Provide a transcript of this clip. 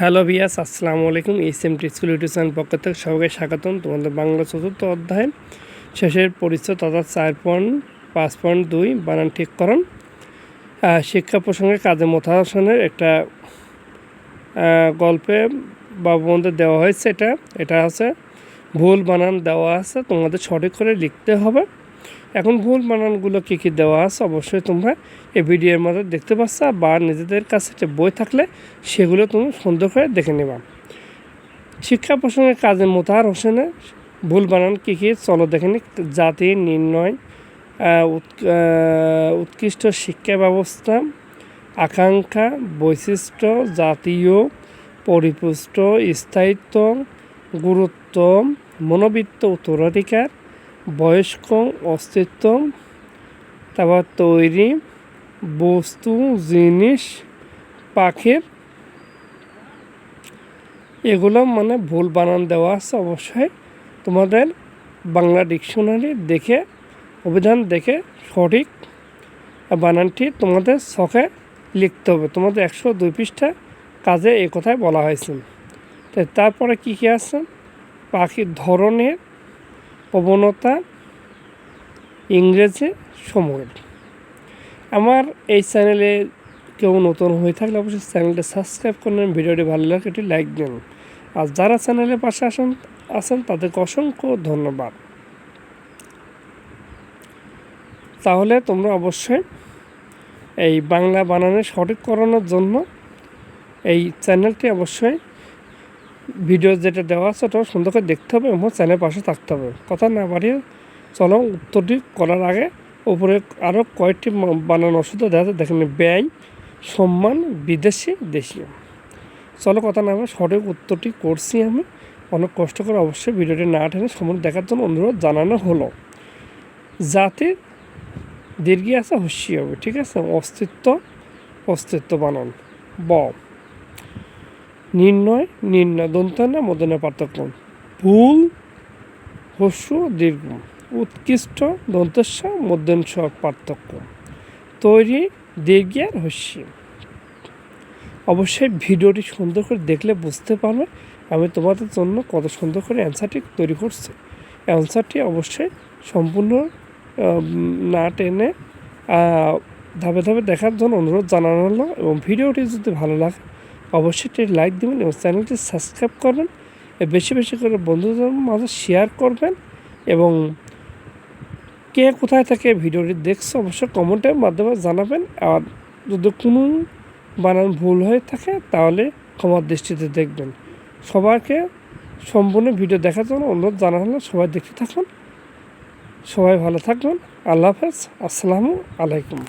Hello বিয়াস আসসালামু আলাইকুম। H M T school YouTube channel পক্ষ থেকে সবাইকে স্বাগতম। তোমাদের বাংলা চতুর্থ অধ্যায় শেষের পরিচয় তথা চার পয়েন্ট, পাঁচ পয়েন্ট দুই, বানান ঠিককরণ শিক্ষা প্রসঙ্গে কাজে মোতাহাসনের একটা গল্পে বা বন্ধু দেওয়া হয়েছে এটা। এটা আছে, ভুল বানান দেওয়া আছে, তোমাদের সঠিক করে লিখতে হবে। এখন ভুল বানানগুলো কী কী দেওয়া আছে, অবশ্যই তোমরা এই ভিডিওর মধ্যে দেখতে পাচ্ছ বা নিজেদের কাছে যে বই থাকলে সেগুলো তুমি সুন্দর করে দেখে নেবা। শিক্ষা প্রসঙ্গে কাজে মোতাহার হোসেনের ভুল বানান কী কী, চলো দেখে নি জাতি, নির্ণয় উৎ- উৎকৃষ্ট শিক্ষা ব্যবস্থা, আকাঙ্ক্ষা, বৈশিষ্ট্য, জাতীয়, পরিপুষ্ট, স্থায়িত্ব, গুরুত্ব, মনোবৃত্ত উত্তরাধিকার বয়স্ক, অস্তিত্ব, তারপর তৈরি, বস্তু, জিনিস, পাখির। এগুলো মানে ভুল বানান দেওয়া আছে অবশ্যই। তোমাদের বাংলা ডিকশনারি দেখে, অভিধান দেখে সঠিক বানানটি তোমাদের শখে লিখতে হবে। তোমাদের একশো দুই পৃষ্ঠা কাজে এই কথাই বলা হয়েছে। তো তারপরে কী কী আছে? পাখির ধরনের প্রবণতা ইংরেজি সময়ের। আমার এই চ্যানেলে কেউ নতুন হয়ে থাকলে অবশ্যই চ্যানেলটা সাবস্ক্রাইব করবেন ভিডিওটি ভালো লাগে এটি লাইক দিন। আর যারা চ্যানেলের পাশে আসেন, আছেন, তাদেরকে অসংখ্য ধন্যবাদ। তাহলে তোমরা অবশ্যই এই বাংলা বানানে সঠিক করানোর জন্য এই চ্যানেলটি অবশ্যই ভিডিও যেটা দেওয়া আছে ওটা সুন্দর করে দেখতে হবে এবং চ্যানেলের পাশে থাকতে হবে। কথা না বাড়িয়ে চলো উত্তরটি করার আগে উপরে আরও কয়েকটি বানানো ওষুধ দেখা যাচ্ছে দেখেন, ব্যয়, সম্মান, বিদেশি, দেশীয়। চলো কথা না হবে সঠিক উত্তরটি করছি আমি। অনেক কষ্ট করে অবশ্যই ভিডিওটি না টেনে সম্বন্ধে দেখার জন্য অনুরোধ জানানো হলো। জাতির দীর্ঘি আছে হুশি হবে ঠিক আছে? অস্তিত্ব অস্তিত্ব বানান ব নির্ণয় নির্ণয় দন্ত না মদনের পার্থক্য ভুল হস্য, দীর্ঘ। উৎকৃষ্ট দন্তস্ব মধ্যংশ পার্থক্য তৈরি দীর্ঘের হস্যি অবশ্যই ভিডিওটি সুন্দর করে দেখলে বুঝতে পারবে আমি তোমাদের জন্য কত সুন্দর করে অ্যান্সারটি তৈরি করছি। অ্যান্সারটি অবশ্যই সম্পূর্ণ না টেনে ধাপে ধাপে দেখার জন্য অনুরোধ জানানো হলো এবং ভিডিওটি যদি ভালো লাগে অবশ্যই একটি লাইক দেবেন এবং চ্যানেলটি সাবস্ক্রাইব করবেন। বেশি বেশি করে বন্ধুদের মাঝে শেয়ার করবেন এবং কে কোথায় থেকে ভিডিওটি দেখছ অবশ্যই কমেন্টের মাধ্যমে জানাবেন। আর যদি কোনো বানান ভুল হয়ে থাকে তাহলে ক্ষমার দৃষ্টিতে দেখবেন। সবাইকে সম্পূর্ণ ভিডিও দেখার জন্য অনুরোধ জানা হলে সবাই দেখতে থাকুন। সবাই ভালো থাকবেন। আল্লাহ হাফেজ। আসসালামু আলাইকুম।